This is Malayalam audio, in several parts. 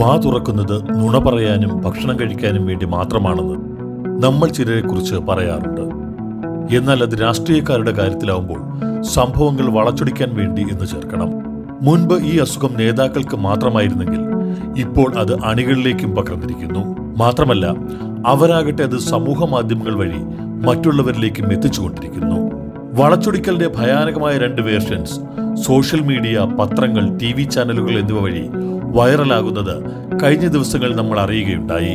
വാ തുറക്കുന്നത് നുണ പറയാനും ഭക്ഷണം കഴിക്കാനും വേണ്ടി മാത്രമാണെന്ന് നമ്മൾ ചിലരെക്കുറിച്ച് പറയാറുണ്ട്. എന്നാൽ അത് രാഷ്ട്രീയക്കാരുടെ കാര്യത്തിലാവുമ്പോൾ സംഭവങ്ങൾ വളച്ചൊടിക്കാൻ വേണ്ടി എന്ന് ചേർക്കണം. മുൻപ് ഈ അസുഖം നേതാക്കൾക്ക് മാത്രമായിരുന്നെങ്കിൽ ഇപ്പോൾ അത് അണികളിലേക്കും പകർന്നിരിക്കുന്നു. മാത്രമല്ല അവരാകട്ടെ അത് സമൂഹ മാധ്യമങ്ങൾ വഴി മറ്റുള്ളവരിലേക്കും എത്തിച്ചുകൊണ്ടിരിക്കുന്നു. വളച്ചൊടിക്കലിന്റെ ഭയാനകമായ രണ്ട് വേർഷൻസ് സോഷ്യൽ മീഡിയ പത്രങ്ങൾ ടി വി ചാനലുകൾ എന്നിവ വഴി വൈറലാകുന്നത് കഴിഞ്ഞ ദിവസങ്ങൾ നമ്മൾ അറിയുകയുണ്ടായി.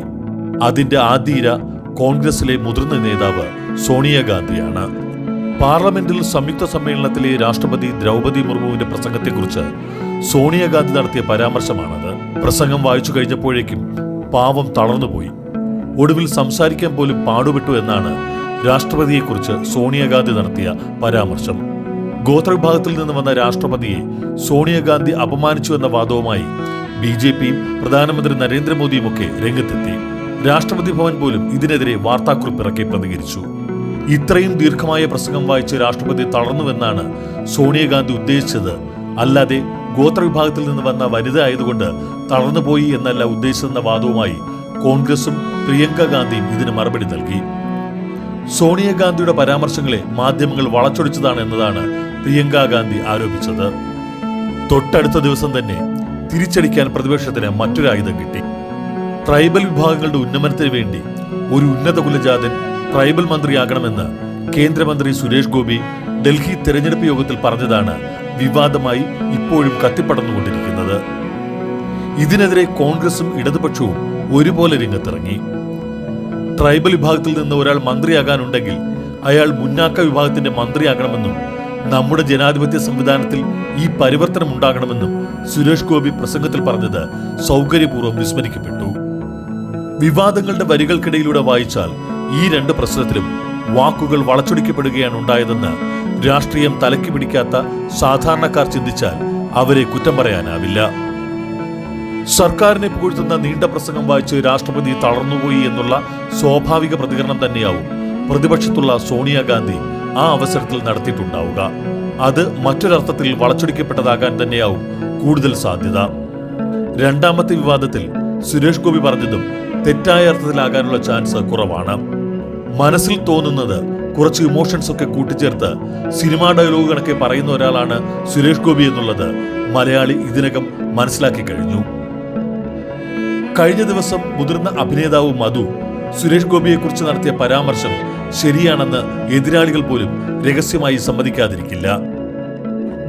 അതിന്റെ ആധീര കോൺഗ്രസിലെ മുതിർന്ന നേതാവ് സോണിയാഗാന്ധിയാണ് പാർലമെന്റിൽ സംയുക്ത സമ്മേളനത്തിലെ രാഷ്ട്രപതി ദ്രൗപദി മുർമുവിന്റെ പ്രസംഗത്തെക്കുറിച്ച് സോണിയാഗാന്ധി നടത്തിയ പരാമർശമാണത്. പ്രസംഗം വായിച്ചു കഴിഞ്ഞപ്പോഴേക്കും പാവം തളർന്നുപോയി. ഒടുവിൽ സംസാരിക്കാൻ പോലും പാടുപെട്ടു എന്നാണ് രാഷ്ട്രപതിയെക്കുറിച്ച് സോണിയാഗാന്ധി നടത്തിയ പരാമർശം. ഗോത്രവിഭാഗത്തിൽ നിന്ന് വന്ന രാഷ്ട്രപതിയെ സോണിയാഗാന്ധി അപമാനിച്ചു എന്ന വാദവുമായി ബി ജെ പിയും പ്രധാനമന്ത്രി നരേന്ദ്രമോദിയുമൊക്കെ രംഗത്തെത്തി. രാഷ്ട്രപതി ഭവൻ പോലും ഇതിനെതിരെ വാർത്താക്കുറിപ്പ് ഇറക്കി പ്രതികരിച്ചു. ഇത്രയും ദീർഘമായ പ്രസംഗം വായിച്ച് രാഷ്ട്രപതി തളർന്നുവെന്നാണ് സോണിയാഗാന്ധി ഉദ്ദേശിച്ചത്. അല്ലാതെ ഗോത്രവിഭാഗത്തിൽ നിന്ന് വന്ന വനിത ആയതുകൊണ്ട് തളർന്നുപോയി എന്നല്ല ഉദ്ദേശിച്ചെന്ന വാദവുമായി കോൺഗ്രസും പ്രിയങ്ക ഗാന്ധിയും ഇതിന് മറുപടി നൽകി. സോണിയാഗാന്ധിയുടെ പരാമർശങ്ങളെ മാധ്യമങ്ങൾ വളച്ചൊടിച്ചതാണ് എന്നതാണ് പ്രിയങ്ക ഗാന്ധി ആരോപിച്ചത്. തൊട്ടടുത്ത ദിവസം തന്നെ തിരിച്ചടിക്കാൻ പ്രതിപക്ഷത്തിന് മറ്റൊരു ആയുധം കിട്ടി. ട്രൈബൽ വിഭാഗങ്ങളുടെ ഉന്നമനത്തിന് വേണ്ടി ഒരു ഉന്നത കുലജാതൻ ട്രൈബൽ മന്ത്രിയാകണമെന്ന് കേന്ദ്രമന്ത്രി സുരേഷ് ഗോപി ഡൽഹി തെരഞ്ഞെടുപ്പ് യോഗത്തിൽ പറഞ്ഞതാണ് വിവാദമായി ഇപ്പോഴും കത്തിപ്പടർന്നുകൊണ്ടിരിക്കുന്നത്. ഇതിനെതിരെ കോൺഗ്രസും ഇടതുപക്ഷവും ഒരുപോലെ രംഗത്തിറങ്ങി. ട്രൈബൽ വിഭാഗത്തിൽ നിന്ന് ഒരാൾ മന്ത്രിയാകാനുണ്ടെങ്കിൽ അയാൾ മുന്നാക്ക വിഭാഗത്തിന്റെ മന്ത്രിയാകണമെന്നും നമ്മുടെ ജനാധിപത്യ സംവിധാനത്തിൽ ഈ പരിവർത്തനം ഉണ്ടാകണമെന്നും സുരേഷ് ഗോപി പ്രസംഗത്തിൽ പറഞ്ഞത് സൗകര്യപൂർവം വിസ്മരിക്കപ്പെട്ടു. വിവാദങ്ങളുടെ വരികൾക്കിടയിലൂടെ വായിച്ചാൽ ഈ രണ്ട് പ്രശ്നത്തിലും വാക്കുകൾ വളച്ചൊടിക്കപ്പെടുകയാണ് ഉണ്ടായതെന്ന് രാഷ്ട്രീയം തലയ്ക്ക് പിടിക്കാത്ത സാധാരണക്കാർ ചിന്തിച്ചാൽ അവരെ കുറ്റം പറയാനാവില്ല. സർക്കാരിനെ പുകഴ്ത്തുന്ന നീണ്ട പ്രസംഗം വായിച്ച് രാഷ്ട്രപതി തളർന്നുപോയി എന്നുള്ള സ്വാഭാവിക പ്രതികരണം തന്നെയാവും പ്രതിപക്ഷത്തുള്ള സോണിയാഗാന്ധി ആ അവസരത്തിൽ നടത്തിയിട്ടുണ്ടാവുക. അത് മറ്റൊരർത്ഥത്തിൽ വളച്ചൊടിക്കപ്പെട്ടതാകാൻ തന്നെയാവും കൂടുതൽ സാധ്യത. രണ്ടാമത്തെ വിവാദത്തിൽ സുരേഷ് ഗോപി പറഞ്ഞതും തെറ്റായ അർത്ഥത്തിലാകാനുള്ള ചാൻസ് കുറവാണ്. മനസ്സിൽ തോന്നുന്നത് കുറച്ച് ഇമോഷൻസ് ഒക്കെ കൂട്ടിച്ചേർത്ത് സിനിമാ ഡയലോഗ് കണക്കെ പറയുന്ന ഒരാളാണ് സുരേഷ് ഗോപി എന്നുള്ളത് മലയാളി ഇതിനകം മനസ്സിലാക്കി കഴിഞ്ഞു. കഴിഞ്ഞ ദിവസം മുതിർന്ന അഭിനേതാവ് മധു സുരേഷ് ഗോപിയെക്കുറിച്ച് നടത്തിയ പരാമർശം ശരിയാണെന്ന് എതിരാളികൾ പോലും രഹസ്യമായി സമ്മതിക്കാതിരിക്കില്ല.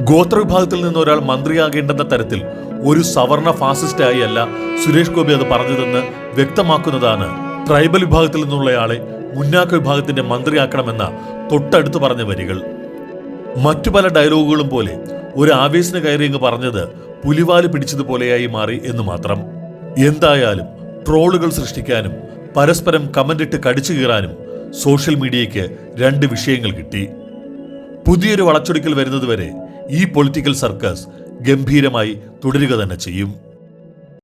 ഗോത്രവിഭാഗത്തിൽ നിന്ന് ഒരാൾ മന്ത്രിയാകേണ്ടെന്ന തരത്തിൽ ഒരു സവർണ ഫാസിസ്റ്റായി അല്ല സുരേഷ് ഗോപി അത് പറഞ്ഞതെന്ന് വ്യക്തമാക്കുന്നതാണ് ട്രൈബൽ വിഭാഗത്തിൽ നിന്നുള്ളയാളെ മുന്നാക്ക വിഭാഗത്തിന്റെ മന്ത്രിയാക്കണമെന്ന തൊട്ടടുത്ത് പറഞ്ഞ വരികൾ. മറ്റു പല ഡയലോഗുകളും പോലെ ഒരു ആവേശന കയറിയങ്ങ് പറഞ്ഞത് പുലിവാൽ പിടിച്ചതുപോലെയായി മാറി എന്ന് മാത്രം. എന്തായാലും ട്രോളുകൾ സൃഷ്ടിക്കാനും പരസ്പരം കമന്റിട്ട് കടിച്ചു കീറാനും സോഷ്യൽ മീഡിയയ്ക്ക് രണ്ട് വിഷയങ്ങൾ കിട്ടി. പുതിയൊരു വളച്ചൊടിക്കൽ വരുന്നതുവരെ ഈ പൊളിറ്റിക്കൽ സർക്കസ് ഗംഭീരമായി തുടരുക തന്നെ ചെയ്യും.